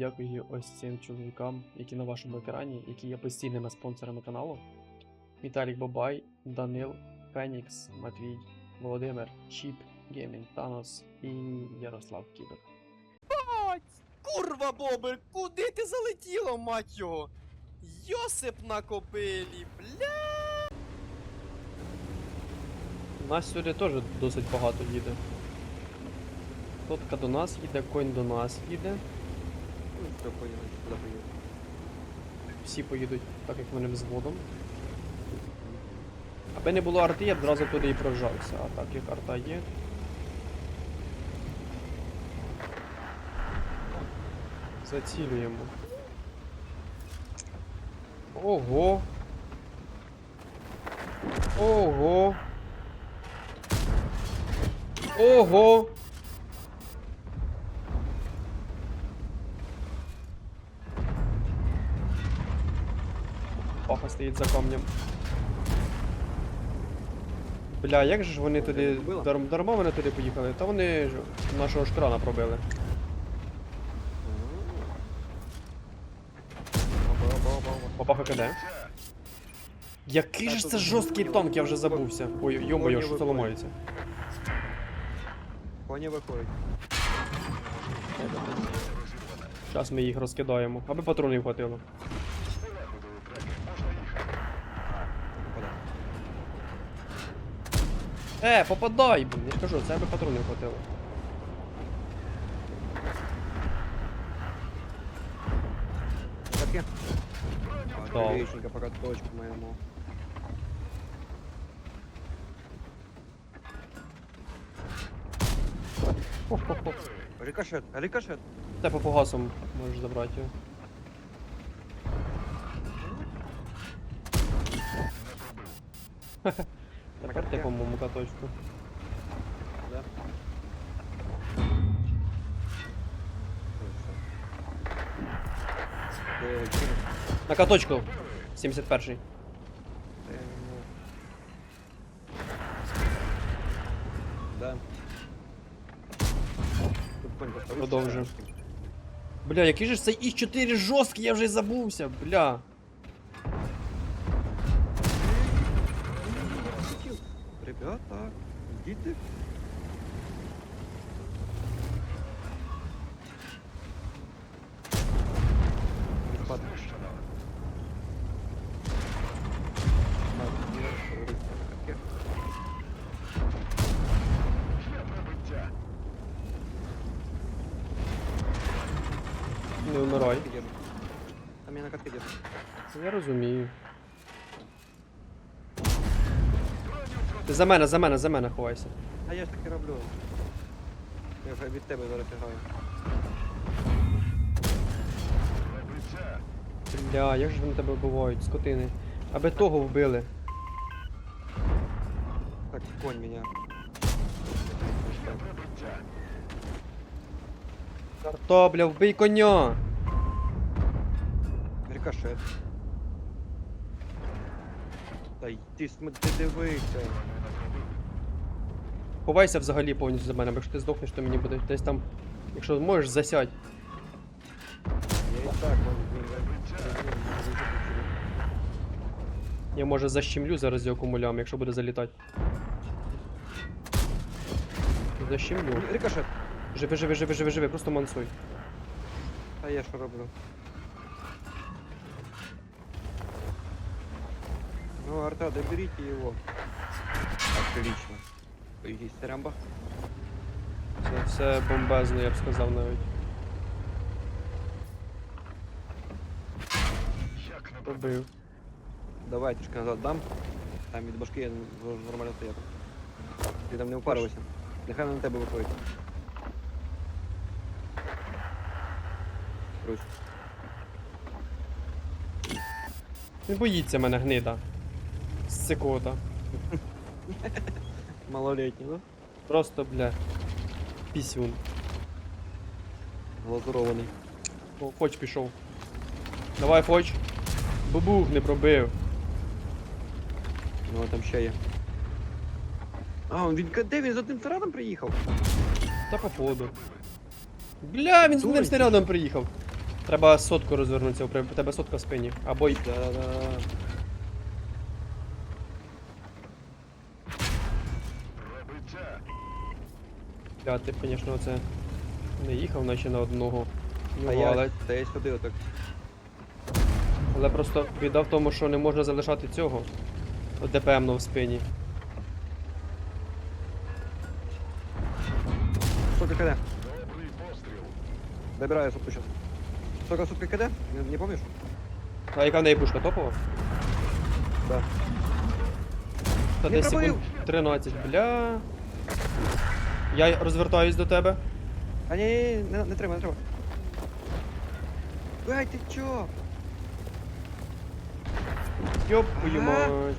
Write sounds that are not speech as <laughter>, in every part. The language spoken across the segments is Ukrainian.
Дякую ось цим чоловікам, які на вашому екрані, які є постійними спонсорами каналу. Віталік Бабай, Данил, Фенікс, Матвій, Володимир, Чіп, Геймінг, Танос і Ярослав Кібер. Мать! Курва Бобер, куди ти залетіла, мать його? Йосип на кобилі, бля! У Нас сюди теж досить багато їде. Тотка до нас їде, конь до нас їде. Що поїду, куди поїду? Всі поїдуть так, як вони взводом. Аби не було арти, я б зразу туди і прожався, а так як арта є. Зацілюємо. Ого. Ого. Ого. Паха стоїть за камнем. Бля, як же ж вони туди. Дарм, дарма вони туди поїхали? Та вони ж нашого ж крана пробили. Папаха КД. Який же це жорсткий танк, я вже забувся. Ой, йо-моє, що це ламається? Коні виходять. Зараз ми їх розкидаємо, аби патронів хватило. Е, попадай! блін, Я ж кажу, це аби патронів хватило. Таке. Да. Отличненько, пока точку моєму. Хо-хо-хо. Рикошет, рикошет. Це по погасам можеш забрати його. Тепер <laughs> ти, по-моєму, каточку. Да. Де його кинув? На каточку! 71-й. Де його? Да. Тут конь поставив. Продовжуємо. Бля, який же ж цей Х4 жорсткий, я вже й забувся, бля. Ребята, идите. Не вмирай. Там я на катке держу. Я розумію. Ти за мене, за мене, за мене ховайся. А я ж так і роблю. Я вже від тебе зараз граю. Бля, як же вони тебе вбивають, скотини. Аби того вбили. Так, конь меня. Картопля, вбий коня! Рикошет. Та й ти см- ти дивися. Ховайся взагалі повністю за мене, бо якщо ти здохнеш, то мені буде десь там. Якщо можеш, засядь. Я і так Я може защемлю зараз його кумулям, якщо буде залітати. Защемлю. Рикошет. Живи, живи, живи, живи, живи, просто мансуй. А я що роблю? Ну, арта, доберите его. Отлично. Есть Рамбо. Це все бомбезно, я б сказав навіть. Робив. Давай трішки назад дам. Там від башки я з- нормально стояти. Ти там не упарувайся. Нехай на тебе виходить. Русь. Не боїться мене гнида. Сикота. Малолетній, <laughs> ну? Просто, бля. Пісюн. Глазурований. О, Фоч пішов. Давай, Фоч. Бубух не пробив. Ну, а там ще є. А, він де він з одним снарядом приїхав? Та походу. Бля, він з одним снарядом приїхав. Треба сотку розвернутися, у тебе сотка в спині. Або й. Да-да-да. Бля, ти звісно, оце не їхав наче на одного. А Ну, я, але, та я сюди отак. але просто біда в тому, що не можна залишати цього. ДПМно в спині. Сколько КД? Добираю сутку сейчас. Сколько сутка КД? Не, не помнишь? А яка в неї пушка топова? Да. Та Не десь секунд пробив. 13, бля. Я розвертаюсь до тебе. А ні, ні, ні, не, не треба, не треба. Ай, ти чо? Йоп, твою Ага. мать.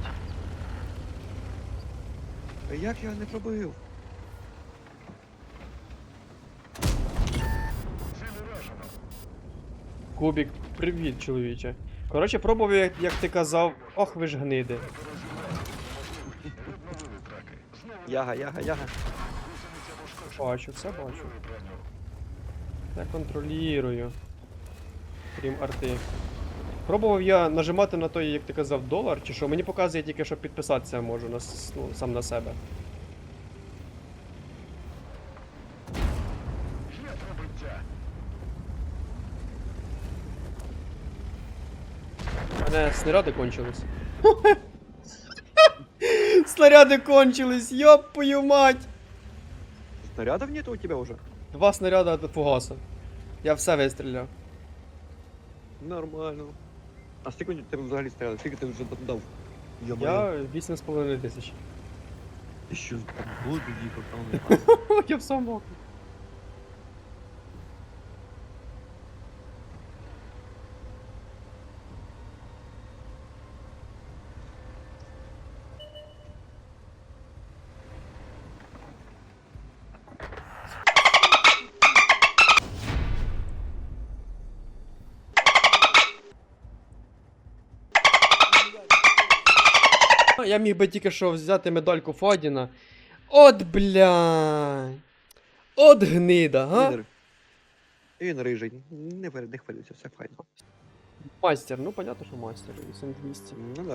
А Як я не пробив? Кубік, привіт, чоловіче. Коротше, пробував, як, як ти казав, ох ви ж гниди. Яга, яга, яга. Бачу, все бачу. Я контролюю. Крім арти. Пробував я нажимати на той, як ти казав, долар, чи що? Мені показує тільки, що підписатися можу на, ну, сам на себе. У мене снаряди кончились. снаряди кончились, ёпою мать! Снарядов нету у тебя уже? Два снаряда от фугаса. Я все вистріляв. Нормально. А скільки у тебе взагалі снарядів? Скільки ти вже дав? Я 8,5 тисяч. Ти що, блуд їхав, там <laughs> Я в самому. <laughs> Я міг би тільки що взяти медальку Фадіна. От бля. От гнида, га? Він, він рижий. Не, не хвилюйся, все файно. Мастер, ну понятно, що мастер. 8200. Ну да.